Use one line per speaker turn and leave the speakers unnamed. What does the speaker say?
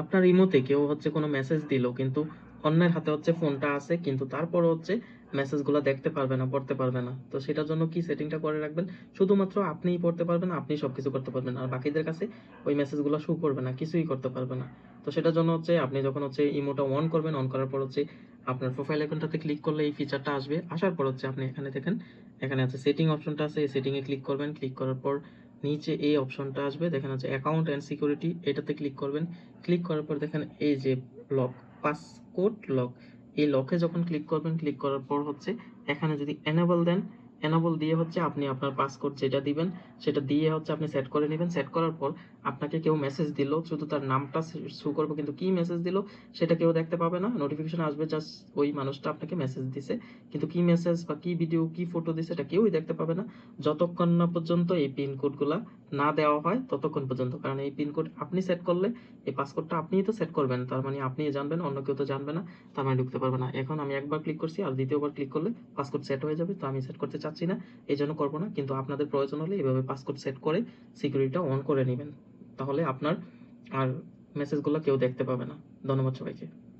আপনার ইমোতে কেউ হচ্ছে কোনো মেসেজ দিল, কিন্তু অন্যের হাতে হচ্ছে ফোনটা আছে, কিন্তু তারপরে হচ্ছে মেসেজগুলো দেখতে পারবে না, পড়তে পারবে না। তো সেটার জন্য কি সেটিংটা করে রাখবেন? শুধুমাত্র আপনিই পড়তে পারবেন আপনি সবকিছু করতে পারবেন, আর বাকিদের কাছে ওই মেসেজগুলো শো করবে না, কিছুই করতে পারবে না। তো সেটার জন্য হচ্ছে আপনি যখন হচ্ছে ইমোটা অন করবেন অন করার পর হচ্ছে আপনার প্রোফাইল আইকনটাতে ক্লিক করলে এই ফিচারটা আসবে। আসার পর হচ্ছে আপনি এখানে দেখেন, এখানে আছে সেটিং অপশনটা আছে, এই সেটিংয়ে ক্লিক করবেন ক্লিক করার পর নিচে এই অপশনটা আসবে, দেখেন আছে অ্যাকাউন্ট অ্যান্ড সিকিউরিটি এটাতে ক্লিক করবেন। ক্লিক করার পর দেখেন এই যে লক পাসকোড লক এই লকে যখন ক্লিক করবেন ক্লিক করার পর হচ্ছে এখানে যদি এনেবল দেন এনেবল দিয়ে হচ্ছে আপনি আপনার পাসকোড যেটা দিবেন, সেটা দিয়ে হচ্ছে আপনি সেট করে নেবেন। সেট করার পর আপনাকে কেউ মেসেজ দিল, শুধু তার নামটা শু করবে, কিন্তু কি মেসেজ দিল সেটা কেউ দেখতে পাবে না। নোটিফিকেশন আসবে জাস্ট ওই মানুষটা আপনাকে মেসেজ দিছে। কিন্তু কি মেসেজ বা কি ভিডিও কি ফটো দিছে সেটা কেউই দেখতে পাবে না। যতক্ষণ না পর্যন্ত এই পিন কোডগুলা না দেওয়া হয় ততক্ষণ পর্যন্ত। কারণ এই পিন কোড আপনি সেট করলে, এই পাসকোডটা আপনিই তো সেট করবেন। তার মানে আপনিই জানবেন, অন্য কেউ তো জানবে না, তার মানে ঢুকতে পারবে না। এখন আমি একবার ক্লিক করছি আর দ্বিতীয়বার ক্লিক করলে পাসকোড সেট হয়ে যাবে। তো আমি সেট করতে চাচ্ছি না, এই জন্য করব না। কিন্তু আপনাদের প্রয়োজন হলে এইভাবে পাসকোড সেট করে সিকিউরিটিটা অন করে নেবেন। তাহলে আপনার আর মেসেজগুলো কেউ দেখতে পাবে না। ধন্যবাদ সবাইকে।